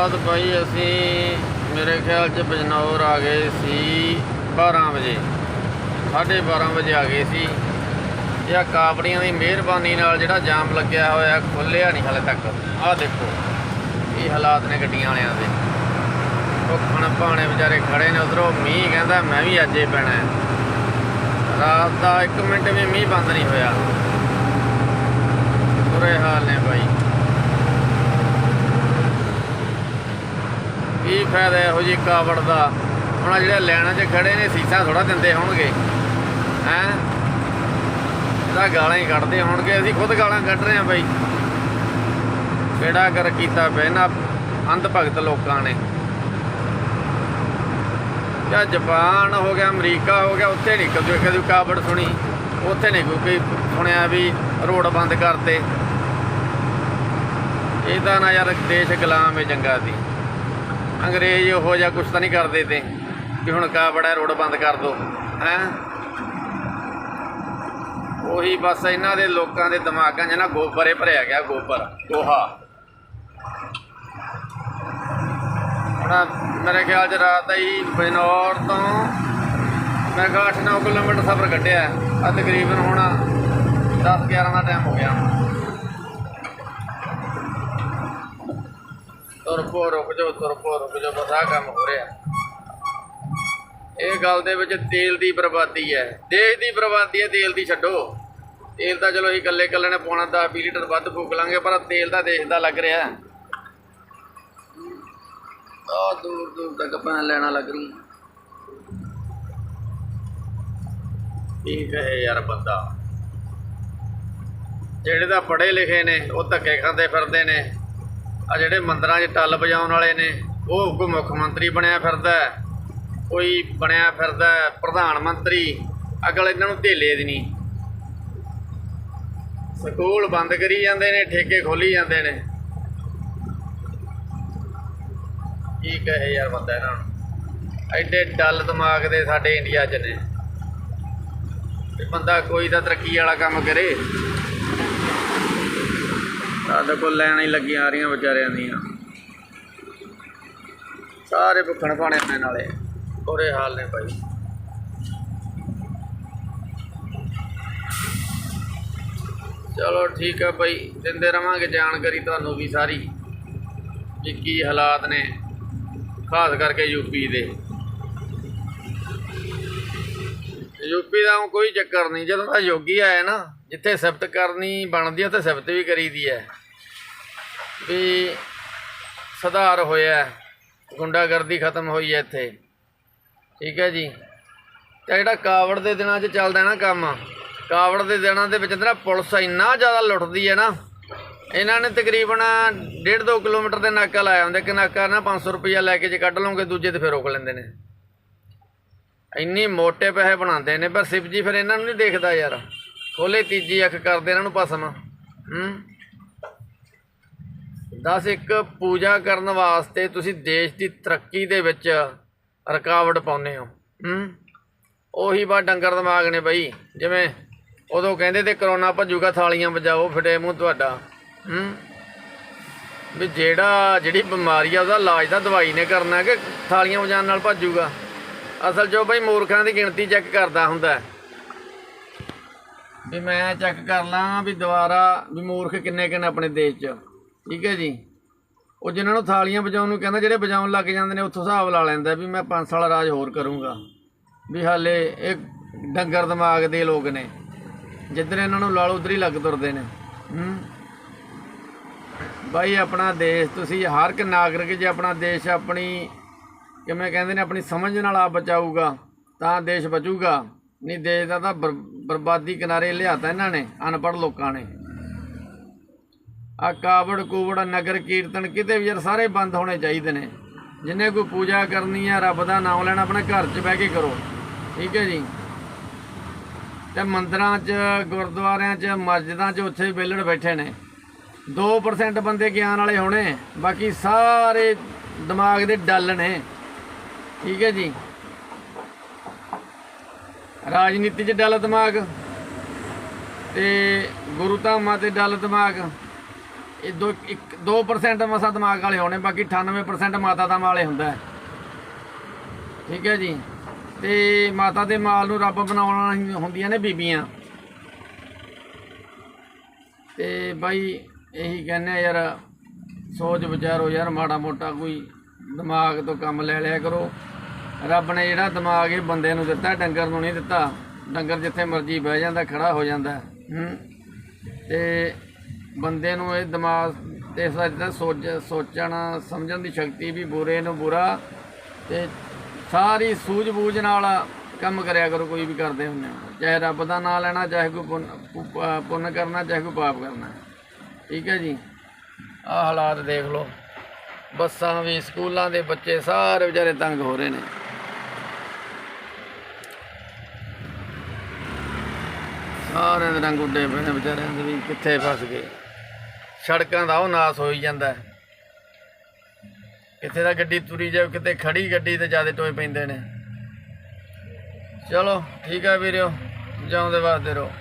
ਰਾਤ ਭਾਈ ਅਸੀਂ ਮੇਰੇ ਖਿਆਲ ਚ ਬਜਨੌਰ ਆ ਗਏ ਸੀ 12 ਵਜੇ। 12:30 ਵਜੇ ਆ ਗਏ ਸੀ। ਇਹ ਆਹ ਕਾਪੜੀਆਂ ਦੀ ਮਿਹਰਬਾਨੀ ਨਾਲ ਜਿਹੜਾ ਜਾਮ ਲੱਗਿਆ ਹੋਇਆ ਖੁੱਲਿਆ ਨਹੀਂ ਹਲੇ ਤੱਕ। ਆਹ ਦੇਖੋ ਇਹ ਹਾਲਾਤ ਨੇ ਗੱਡੀਆਂ ਵਾਲਿਆਂ ਦੇ। ਉਹ ਖਣ ਭਾਣੇ ਵਿਚਾਰੇ ਖੜੇ ਨੇ, ਉਧਰੋਂ ਮੀਂਹ ਕਹਿੰਦਾ, ਮੈਂ ਵੀ ਅੱਜੇ ਪੈਣਾ ਰਾਤ ਦਾ 1 ਮਿੰਟ ਵੀ ਮੀਂਹ ਬੰਦ ਨਹੀਂ ਹੋਇਆ। ਬੁਰੇ ਹਾਲ ਨੇ ਭਾਈ ਕੀ ਫਾਇਦਾ ਇਹੋ ਜੀ ਕਾਵੜ ਦਾ? ਹੁਣ ਜਿਹੜੇ ਲੈਣਾ 'ਚ ਖੜੇ ਨੇ ਸੀਸਾਂ ਥੋੜਾ ਦਿੰਦੇ ਹੋਣਗੇ। ਹੈਂ? ਇਹਦਾ ਗਾਲਾਂ ਹੀ ਕੱਢਦੇ ਹੋਣਗੇ। ਅਸੀਂ ਖੁਦ ਗਾਲਾਂ ਕੱਢ ਰਹੇ ਹਾਂ ਬਾਈ। ਕਿਹੜਾ ਕਰ ਕੀਤਾ ਪਿਆ? ਇਹਨਾਂ ਅੰਧ ਭਗਤ ਲੋਕਾਂ ਨੇ। ਜਾਂ ਜਾਪਾਨ ਹੋ ਗਿਆ, ਅਮਰੀਕਾ ਹੋ ਗਿਆ, ਉੱਥੇ ਨਹੀਂ ਕਦੇ ਕਦੇ ਕਾਵੜ ਸੁਣੀ। ਉੱਥੇ ਨਹੀਂ ਕੋਈ ਸੁਣਿਆ ਵੀ ਰੋਡ ਬੰਦ ਕਰਤੇ। ਇਹ ਨਾ ਯਾਰ ਦੇਸ਼ ਗੁਲਾਮ ਹੈ ਜੰਗਾ ਸੀ ਅੰਗਰੇਜ਼ ਉਹ ਜਿਹਾ ਕੁਛ ਤਾਂ ਨਹੀਂ ਕਰਦੇ ਤੇ, ਵੀ ਹੁਣ ਕਾਵੜਾ ਰੋਡ ਬੰਦ ਕਰ ਦੋ, ਹੈ? ਉਹੀ ਬਸ ਇਹਨਾਂ ਦੇ ਲੋਕਾਂ ਦੇ ਦਿਮਾਗਾਂ 'ਚ ਨਾ ਗੋਬਰੇ ਭਰਿਆ ਗਿਆ ਗੋਬਰ ਗੋਹਾ। ਹੁਣ ਮੇਰੇ ਖਿਆਲ 'ਚ ਰਾਤ ਦਾ ਹੀ ਬਨੌਰ ਤੋਂ ਮੈਂ ਕਿਹਾ 8-9 ਕਿਲੋਮੀਟਰ ਸਫ਼ਰ ਕੱਢਿਆ ਆ ਤਕਰੀਬਨ ਹੁਣ 10-11 ਦਾ ਟਾਈਮ ਹੋ ਗਿਆ। ਤੁਰ ਪੋ ਰੁਕ ਜਾਓ ਤੁਰ ਪੋ ਰੁਕ ਜਾਓ ਬਸ ਆਹ ਕੰਮ ਹੋ ਰਿਹਾ। ਇਹ ਗੱਲ ਦੇ ਵਿੱਚ ਤੇਲ ਦੀ ਬਰਬਾਦੀ ਹੈ। ਦੇਸ਼ ਦੀ ਬਰਬਾਦੀ ਹੈ, ਤੇਲ ਦੀ ਛੱਡੋ। ਤੇਲ ਤਾਂ ਚਲੋ ਅਸੀਂ ਇਕੱਲੇ ਇਕੱਲੇ ਨੇ ਪਾਉਣਾ 10 20 ਲੀਟਰ ਵੱਧ ਫੂਕ ਲਾਂਗੇ, ਪਰ ਤੇਲ ਤਾਂ ਦੇਸ਼ ਦਾ ਲੱਗ ਰਿਹਾ ਆ ਦੂਰ ਦੂਰ ਤੱਕ ਆਪਾਂ ਲੈਣਾ ਲੱਗ ਰਹੀ। ਠੀਕ ਹੈ ਯਾਰ ਬੰਦਾ। ਜਿਹੜੇ ਤਾਂ ਪੜ੍ਹੇ ਲਿਖੇ ਨੇ, ਉਹ ਧੱਕੇ ਖਾਂਦੇ ਫਿਰਦੇ ਨੇ। ਆ ਜਿਹੜੇ ਮੰਦਰਾਂ 'ਚ ਟੱਲ ਵਜਾਉਣ ਵਾਲੇ ਨੇ, ਉਹ ਕੋਈ ਮੁੱਖ ਮੰਤਰੀ ਬਣਿਆ ਫਿਰਦਾ ਕੋਈ ਬਣਿਆ ਫਿਰਦਾ ਪ੍ਰਧਾਨ ਮੰਤਰੀ, ਅਗਲ ਇਹਨਾਂ ਨੂੰ ਧੇਲੇ ਦੀ ਨਹੀਂ। ਸਕੂਲ ਬੰਦ ਕਰੀ ਜਾਂਦੇ ਨੇ, ਠੇਕੇ ਖੋਲੀ ਜਾਂਦੇ ਨੇ। ਕੀ ਕਹੇ ਯਾਰ ਬੰਦਾ ਇਹਨਾਂ ਨੂੰ? ਐਡੇ ਡੱਲ ਦਿਮਾਗ ਦੇ ਸਾਡੇ ਇੰਡੀਆ 'ਚ ਨੇ। ਬੰਦਾ ਕੋਈ ਤਾਂ ਤਰੱਕੀ ਵਾਲਾ ਕੰਮ ਕਰੇ। ਸਾਡੇ ਕੋਲ ਲੈਣ ਹੀ ਲੱਗੀਆਂ ਆ ਰਹੀਆਂ ਵਿਚਾਰਿਆਂ ਦੀਆਂ। ਸਾਰੇ ਭੁੱਖਣ ਭਾਣੇ ਨੇ ਨਾਲੇ। ਬੁਰੇ ਹਾਲ ਨੇ ਭਾਈ। ਚਲੋ ਠੀਕ ਹੈ ਭਾਈ, ਦਿੰਦੇ ਰਵਾਂਗੇ ਜਾਣਕਾਰੀ ਤੁਹਾਨੂੰ ਵੀ ਸਾਰੀ ਕਿ ਕੀ ਹਾਲਾਤ ਨੇ, ਖਾਸ ਕਰਕੇ ਯੂਪੀ ਦੇ। ਯੂਪੀ ਦਾ ਕੋਈ ਚੱਕਰ ਨਹੀਂ, ਜਦੋਂ ਦਾ ਯੋਗੀ ਆਇਆ ਨਾ, ਜਿੱਥੇ ਸਿਫਤ ਕਰਨੀ ਬਣਦੀ ਹੈ ਉੱਥੇ ਸਿਫਤ ਵੀ ਕਰੀਦੀ ਹੈ ਵੀ ਸੁਧਾਰ ਹੋਇਆ ਗੁੰਡਾਗਰਦੀ ਖਤਮ ਹੋਈ ਹੈ ਇੱਥੇ। ਠੀਕ ਹੈ ਜੀ। ਤੇ ਜਿਹੜਾ ਕਾਵੜ ਦੇ ਦਿਨਾਂ 'ਚ ਚੱਲਦਾ ਨਾ ਕੰਮ, ਕਾਵੜ ਦੇ ਦਿਨਾਂ ਦੇ ਵਿੱਚ ਨਾ ਪੁਲਿਸ ਇੰਨਾ ਜ਼ਿਆਦਾ ਲੁੱਟਦੀ ਹੈ ਨਾ। ਇਹਨਾਂ ਨੇ ਤਕਰੀਬਨ 1.5 2 ਕਿਲੋਮੀਟਰ ਦੇ ਨਾਕਾ ਲਾਇਆ ਹੁੰਦਾ। ਕਿ ਨਾਕਾ ਨਾ 500 ਰੁਪਈਆ ਲੈ ਕੇ ਜੇ ਕੱਢ ਲਓਗੇ, ਦੂਜੇ ਤੇ ਫਿਰ ਰੋਕ ਲੈਂਦੇ ਨੇ। ਇੰਨੀ ਮੋਟੇ ਪੈਸੇ ਬਣਾਉਂਦੇ ਨੇ। ਪਰ ਸਿਵਜੀ ਫਿਰ ਇਹਨਾਂ ਨੂੰ ਨਹੀਂ ਦੇਖਦਾ ਯਾਰ। ਖੋਲੇ ਤੀਜੀ ਅੱਖ ਕਰਦੇ, ਇਹਨਾਂ ਨੂੰ ਪਸਮ ਹੂੰ। ਦਸ ਇੱਕ ਪੂਜਾ ਕਰਨ ਵਾਸਤੇ ਤੁਸੀਂ ਦੇਸ਼ ਦੀ ਤਰੱਕੀ ਦੇ ਵਿੱਚ ਰੁਕਾਵਟ ਪਾਉਂਦੇ ਹੋ, ਹੂੰ? ਉਹੀ ਬਾ ਡੰਗਰ ਦਿਮਾਗ ਨੇ ਬਈ, ਜਿਵੇਂ ਉਦੋਂ ਕਹਿੰਦੇ ਤੇ ਕਰੋਨਾ ਭੱਜੂਗਾ, ਥਾਲੀਆਂ ਵਜਾਓ, ਫਿਟੇ ਮੂੰਹ ਤੁਹਾਡਾ, ਹੂੰ? ਵੀ ਜਿਹੜਾ, ਜਿਹੜੀ ਬਿਮਾਰੀ ਆ, ਉਹਦਾ ਇਲਾਜ ਤਾਂ ਦਵਾਈ ਨੇ ਕਰਨਾ ਕਿ ਥਾਲੀਆਂ ਵਜਾਉਣ ਨਾਲ ਭੱਜੂਗਾ? ਅਸਲ 'ਚ ਬਈ ਮੂਰਖਾਂ ਦੀ ਗਿਣਤੀ ਚੈੱਕ ਕਰਦਾ ਹੁੰਦਾ। ਵੀ ਮੈਂ ਚੈੱਕ ਕਰ ਲਾਂ ਵੀ ਦੁਬਾਰਾ ਵੀ ਮੂਰਖ ਕਿੰਨੇ ਕਿੰਨੇ ਆਪਣੇ ਦੇਸ਼ 'ਚ। ਠੀਕ ਹੈ ਜੀ। ਉਹ ਜਿਨ੍ਹਾਂ ਨੂੰ ਥਾਲੀਆਂ ਵਜਾਉਣ ਨੂੰ ਕਹਿੰਦਾ, ਜਿਹੜੇ ਵਜਾਉਣ ਲੱਗ ਜਾਂਦੇ ਨੇ, ਉੱਥੋਂ ਹਿਸਾਬ ਲਾ ਲੈਂਦਾ ਵੀ ਮੈਂ ਪੰਜ ਸਾਲ ਰਾਜ ਹੋਰ ਕਰੂੰਗਾ। ਵੀ ਹਾਲੇ ਇਹ ਡੰਗਰ ਦਿਮਾਗ ਦੇ ਲੋਕ ਨੇ। ਜਿੱਧਰ ਇਹਨਾਂ ਨੂੰ ਲਾਲ ਉਧਰ ਹੀ ਲੱਗ ਤੁਰਦੇ ਨੇ। ਹੂੰ। ਬਾਈ, ਆਪਣਾ ਦੇਸ਼, ਤੁਸੀਂ ਹਰ ਇੱਕ ਨਾਗਰਿਕ, ਜੇ ਆਪਣਾ ਦੇਸ਼ ਆਪਣੀ ਕਿਵੇਂ ਕਹਿੰਦੇ ਨੇ, ਆਪਣੀ ਸਮਝ ਨਾਲ ਆ ਬਚਾਊਗਾ, ਤਾਂ ਦੇਸ਼ ਬਚੂਗਾ। ਨਹੀਂ, ਦੇਸ਼ ਦਾ ਤਾਂ ਬਰ- ਬਰਬਾਦੀ ਕਿਨਾਰੇ ਲਿਆਤਾ ਇਹਨਾਂ ਨੇ, ਅਨਪੜ੍ਹ ਲੋਕਾਂ ਨੇ। ਆ ਕਾਵੜ ਕੂਵੜ, ਨਗਰ ਕੀਰਤਨ ਕਿਤੇ ਵੀ ਯਾਰ ਸਾਰੇ ਬੰਦ ਹੋਣੇ ਚਾਹੀਦੇ ਨੇ। ਜਿੰਨੇ ਕੋਈ ਪੂਜਾ ਕਰਨੀ ਆ, ਰੱਬ ਦਾ ਨਾਮ ਲੈਣਾ, ਆਪਣੇ ਘਰ 'ਚ ਬਹਿ ਕੇ ਕਰੋ। ਠੀਕ ਹੈ ਜੀ? ਤੇ ਮੰਦਰਾਂ 'ਚ, ਗੁਰਦੁਆਰਿਆਂ 'ਚ, ਮਸਜਿਦਾਂ 'ਚ ਉੱਥੇ ਵਿਹਲੜ ਬੈਠੇ ਨੇ। 2% ਬੰਦੇ ਗਿਆਨ ਵਾਲੇ ਹੋਣੇ, ਬਾਕੀ ਸਾਰੇ ਦਿਮਾਗ ਦੇ ਡੱਲ ਨੇ। ਠੀਕ ਹੈ ਜੀ? ਰਾਜਨੀਤੀ 'ਚ ਡੱਲ ਦਿਮਾਗ ਤੇ ਗੁਰੂ ਧਾਮਾਂ ਤੇ ਡੱਲ ਦਿਮਾਗ। ਇਹ ਦੋ ਇੱਕ 2% ਮਸਾ ਦਿਮਾਗ ਵਾਲੇ ਹੋਣੇ ਬਾਕੀ 98% ਮਾਤਾ ਦਾ ਮਾਲੇ ਹੁੰਦਾ ਠੀਕ ਹੈ ਜੀ। ਤੇ ਮਾਤਾ ਦੇ ਮਾਲ ਨੂੰ ਰੱਬ ਬਣਾਉਣ ਹੁੰਦੀਆਂ ਨੇ ਬੀਬੀਆਂ। ਤੇ ਬਾਈ ਇਹੀ ਕਹਿੰਦੇ ਆ ਯਾਰ, ਸੋਚ ਵਿਚਾਰੋ ਯਾਰ, ਮਾੜਾ ਮੋਟਾ ਕੋਈ ਦਿਮਾਗ ਤੋਂ ਕੰਮ ਲੈ ਲਿਆ ਕਰੋ। ਰੱਬ ਨੇ ਜਿਹੜਾ ਦਿਮਾਗ ਇਹ ਬੰਦੇ ਨੂੰ ਦਿੱਤਾ, ਡੰਗਰ ਨੂੰ ਨਹੀਂ ਦਿੱਤਾ, ਡੰਗਰ ਜਿੱਥੇ ਮਰਜ਼ੀ ਬਹਿ ਜਾਂਦਾ, ਖੜਾ ਹੋ ਜਾਂਦਾ। ਹੂੰ। ਤੇ ਬੰਦੇ ਨੂੰ ਇਹ ਦਿਮਾਗ ਤੇ ਸੱਚ ਸੋਚ, ਸੋਚਣ, ਸਮਝਣ ਦੀ ਸ਼ਕਤੀ ਵੀ ਬੁਰੇ ਨੂੰ ਬੁਰਾ ਤੇ ਸਾਰੀ ਸੂਝ-ਬੂਝ ਨਾਲ ਕੰਮ ਕਰਿਆ ਕਰੋ ਕੋਈ ਵੀ ਕਰਦੇ ਹੁੰਦੇ ਹੋ ਚਾਹੇ ਰੱਬ ਦਾ ਨਾਮ ਲੈਣਾ, ਚਾਹੇ ਕੋਈ ਪੁੰਨ, ਪੁ- ਪੁੰਨ ਕਰਨਾ, ਚਾਹੇ ਕੋਈ ਪਾਪ ਕਰਨਾ। ਠੀਕ ਹੈ ਜੀ? ਆਹ ਹਾਲਾਤ ਦੇਖ ਲਓ। ਬੱਸਾਂ ਵੀ, ਸਕੂਲਾਂ ਦੇ ਬੱਚੇ ਸਾਰੇ ਵਿਚਾਰੇ ਤੰਗ ਹੋ ਰਹੇ ਨੇ। ਸਾਰਿਆਂ ਦੇ ਰੰਗ ਉੱਡੇ ਪਏ ਨੇ ਵਿਚਾਰਿਆਂ ਦੇ ਵੀ ਕਿੱਥੇ ਫਸ ਗਏ। ਸੜਕਾਂ ਦਾ ਉਹ ਨਾਸ ਹੋਈ ਜਾਂਦਾ ਹੈ। ਕਿਤੇ ਦਾ ਗੱਡੀ ਤੁਰੀ ਜਾਵੇ ਕਿਤੇ ਖੜੀ ਗੱਡੀ ਤੇ ਜ਼ਿਆਦਾ ਟੋਏ ਪੈਂਦੇ ਨੇ। ਚਲੋ, ਠੀਕ ਆ ਵੀਰਿਓ, ਜਾਉਂਦੇ ਵਾਸਤੇ ਰਹੋ।